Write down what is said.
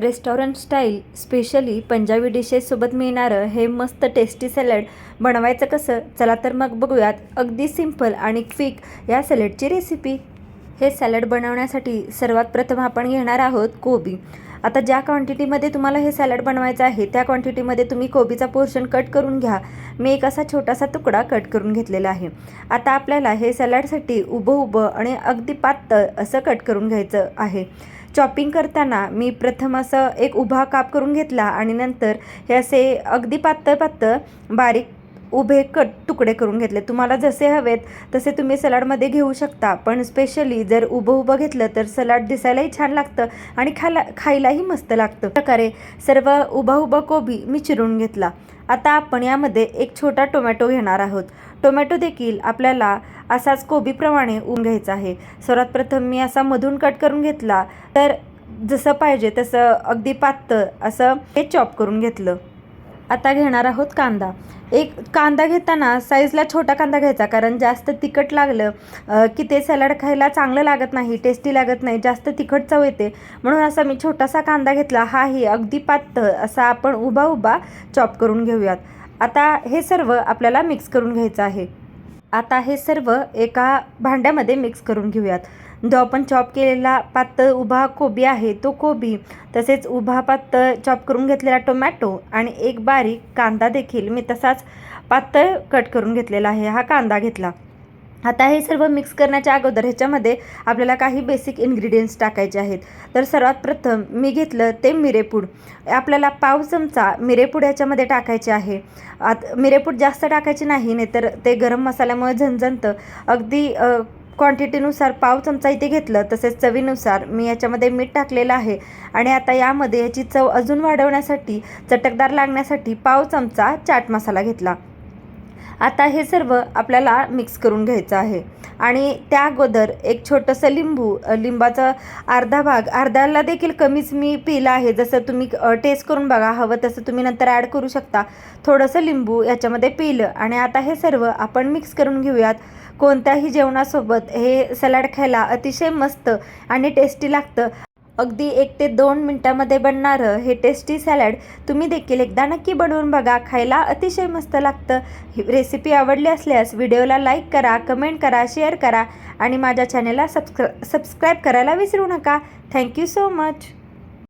Restaurant style specially Punjabi डिशेससोबत मिळणारं हे मस्त टेस्टी सॅलड बनवायचं कसं? चला तर मग बघूयात. अगदी सिंपल आणि क्विक या सॅलडची रेसिपी हे सॅलड बनवण्यासाठी सर्वात प्रथम आपण घेणार आहोत कोबी. आता ज्या क्वांटिटीमध्ये तुम्हाला हे सॅलड बनवायचं आहे त्या क्वांटिटीमध्ये तुम्ही कोबीचा पोर्शन कट करून घ्या. मी एक असा छोटासा तुकडा कट करून घेतलेला आहे. आता आपल्याला हे सॅलडसाठी उभं उभं आणि अगदी पातळ असं कट करून घ्यायचं आहे. चॉपिंग करताना मी प्रथम असं एक उभा काप करून घेतला आणि नंतर हे असे अगदी पातळ पातळ बारीक उभे कट तुकडे करून घेतले. तुम्हाला जसे हवेत तसे तुम्ही सलाडमध्ये घेऊ शकता. पण स्पेशली जर उभं उभं घेतलं तर सलाड दिसायलाही छान लागतं आणि खायला खायलाही मस्त लागतं. प्रकारे सर्व उभा उभा कोबी मी चिरून घेतला. आता आपण यामध्ये एक छोटा टोमॅटो घेणार आहोत. टोमॅटो देखील आपल्याला असाच कोबीप्रमाणे ऊन घ्यायचा आहे. सर्वात प्रथम मी असा मधून कट करून घेतला. तर जसं पाहिजे तसं अगदी पातळ असं हे चॉप करून घेतलं. आता घेणार आहोत कांदा. एक कांदा घेताना साईजला छोटा कांदा घ्यायचा कारण जास्त तिखट लागलं की ते सॅलड खायला चांगलं लागत नाही टेस्टी लागत नाही जास्त तिखट चव येते. म्हणून असा मी छोटासा कांदा घेतला हाही अगदी पातळ असा आपण उभा उभा चॉप करून घेऊयात. आता हे सर्व आपल्याला मिक्स करून घ्यायचं आहे. आता हे सर्व एका भांड्यामध्ये मिक्स करून घेऊयात. जो आपण चॉप केलेला पातळ उभा कोबी आहे तो कोबी. तसेच उभा पातळ चॉप करून घेतलेला टोमॅटो आणि एक बारीक कांदा देखील मी तसाच पातळ कट करून घेतलेला आहे हा कांदा घेतला. आता हे सर्व मिक्स करण्याच्या अगोदर ह्याच्यामध्ये आपल्याला काही बेसिक इन्ग्रेडियंट्स टाकायचे आहेत. तर सर्वात प्रथम मी घेतलं ते मिरेपूड आपल्याला पाव चमचा मिरेपूड ह्याच्यामध्ये टाकायचे आहे. आत मिरेपूड जास्त टाकायचे नाही नाहीतर ते गरम मसाल्यामुळे झणझणतं. अगदी क्वांटिटीनुसार पाव चमचा इथे घेतलं तसेच चवीनुसार मी याच्यामध्ये मीठ टाकलेलं आहे. आणि आता यामध्ये याची चव अजून वाढवण्यासाठी चटकदार लागण्यासाठी पाव चमचा चाट मसाला घेतला. आता हे सर्व आपल्याला मिक्स करून घ्यायचं आहे. आणि त्या अगोदर एक छोटंसं लिंबू लिंबाचा अर्धा भाग अर्ध्याला देखील कमीच मी पिलं आहे. जसं तुम्ही टेस्ट करून बघा हवं तसं तुम्ही नंतर ॲड करू शकता. थोडंसं लिंबू याच्यामध्ये पिलं आणि आता हे सर्व आपण मिक्स करून घेऊयात. कोणत्याही जेवणासोबत हे सलाड खायला अतिशय मस्त आणि टेस्टी लागतं. अगदी एक ते दोन मिनटामध्ये बनणारं हे टेस्टी सॅलड तुम्ही देखील एकदा नक्की बनवून बघा खायला अतिशय मस्त लागतं. ही रेसिपी आवडली असल्यास व्हिडिओला लाईक करा कमेंट करा शेअर करा आणि माझ्या चॅनेलला सबस्क्रा सबस्क्राईब करायला विसरू नका. Thank you so much